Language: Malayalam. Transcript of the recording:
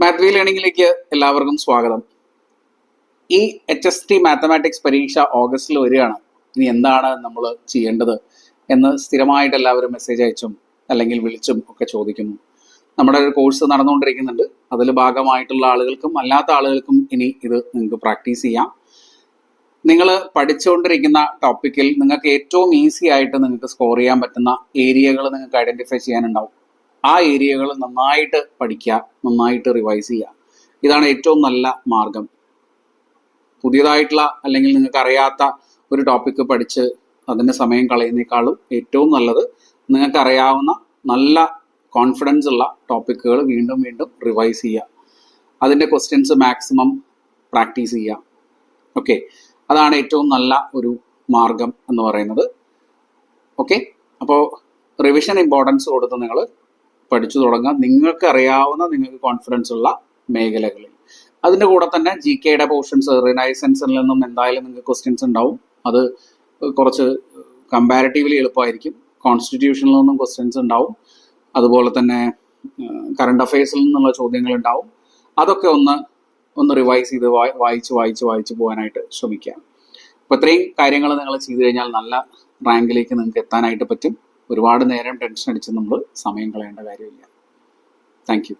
മാത്ത് വി ലേണിംഗിലേക്ക് എല്ലാവർക്കും സ്വാഗതം. ഈ എച്ച് എസ് ടി മാത്തമാറ്റിക്സ് പരീക്ഷ ഓഗസ്റ്റിൽ വരികയാണ്. ഇനി എന്താണ് നമ്മൾ ചെയ്യേണ്ടത് എന്ന് സ്ഥിരമായിട്ട് എല്ലാവരും മെസ്സേജ് അയച്ചും അല്ലെങ്കിൽ വിളിച്ചും ഒക്കെ ചോദിക്കുന്നു. നമ്മുടെ ഒരു കോഴ്സ് നടന്നുകൊണ്ടിരിക്കുന്നുണ്ട്. അതിൽ ഭാഗമായിട്ടുള്ള ആളുകൾക്കും അല്ലാത്ത ആളുകൾക്കും ഇനി ഇത് നിങ്ങൾക്ക് പ്രാക്ടീസ് ചെയ്യാം. നിങ്ങൾ പഠിച്ചുകൊണ്ടിരിക്കുന്ന ടോപ്പിക്കിൽ നിങ്ങൾക്ക് ഏറ്റവും ഈസി ആയിട്ട് നിങ്ങൾക്ക് സ്കോർ ചെയ്യാൻ പറ്റുന്ന ഏരിയകൾ നിങ്ങൾക്ക് ഐഡന്റിഫൈ ചെയ്യാനുണ്ടാവും. ആ ഏരിയകൾ നന്നായിട്ട് പഠിക്കുക നന്നായിട്ട് റിവൈസ് ചെയ്യുക. ഇതാണ് ഏറ്റവും നല്ല മാർഗം. പുതിയതായിട്ടുള്ള അല്ലെങ്കിൽ നിങ്ങൾക്ക് അറിയാത്ത ഒരു ടോപ്പിക്ക് പഠിച്ച് അതിന് സമയം കളയുന്നേക്കാളും ഏറ്റവും നല്ലത് നിങ്ങൾക്ക് അറിയാവുന്ന നല്ല കോൺഫിഡൻസ് ഉള്ള ടോപ്പിക്കുകൾ വീണ്ടും വീണ്ടും റിവൈസ് ചെയ്യുക. അതിന്റെ ക്വസ്റ്റ്യൻസ് മാക്സിമം പ്രാക്ടീസ് ചെയ്യുക. ഓക്കെ അതാണ് ഏറ്റവും നല്ല ഒരു മാർഗം എന്ന് പറയുന്നത്. ഓക്കെ അപ്പോൾ റിവിഷൻ ഇമ്പോർട്ടൻസ് കൊടുത്ത് നിങ്ങൾ പഠിച്ചു തുടങ്ങാം. നിങ്ങൾക്ക് അറിയാവുന്ന നിങ്ങൾക്ക് കോൺഫിഡൻസ് ഉള്ള മേഖലകളിൽ. അതിന്റെ കൂടെ തന്നെ ജി കെയുടെ പോർഷൻസ് റിനൈസൻസിൽ നിന്നും എന്തായാലും നിങ്ങൾക്ക് ക്വസ്റ്റ്യൻസ് ഉണ്ടാവും. അത് കുറച്ച് കമ്പാരിറ്റീവ്ലി എളുപ്പമായിരിക്കും. കോൺസ്റ്റിറ്റ്യൂഷനിൽ നിന്നും ക്വസ്റ്റ്യൻസ് ഉണ്ടാവും. അതുപോലെ തന്നെ കറണ്ട് അഫയേഴ്സിൽ നിന്നുള്ള ചോദ്യങ്ങൾ ഉണ്ടാവും. അതൊക്കെ ഒന്ന് ഒന്ന് റിവൈസ് ചെയ്ത് വായി- വായിച്ച് വായിച്ച് വായിച്ച് പോകാനായിട്ട് ശ്രമിക്കാം. അപ്പോൾ ഇത്രയും കാര്യങ്ങൾ നിങ്ങൾ ചെയ്തു കഴിഞ്ഞാൽ നല്ല റാങ്കിലേക്ക് നിങ്ങൾക്ക് എത്താനായിട്ട് പറ്റും. ഒരുപാട് നേരം ടെൻഷൻ അടിച്ച് നമ്മൾ സമയം കളയേണ്ട കാര്യമില്ല. താങ്ക്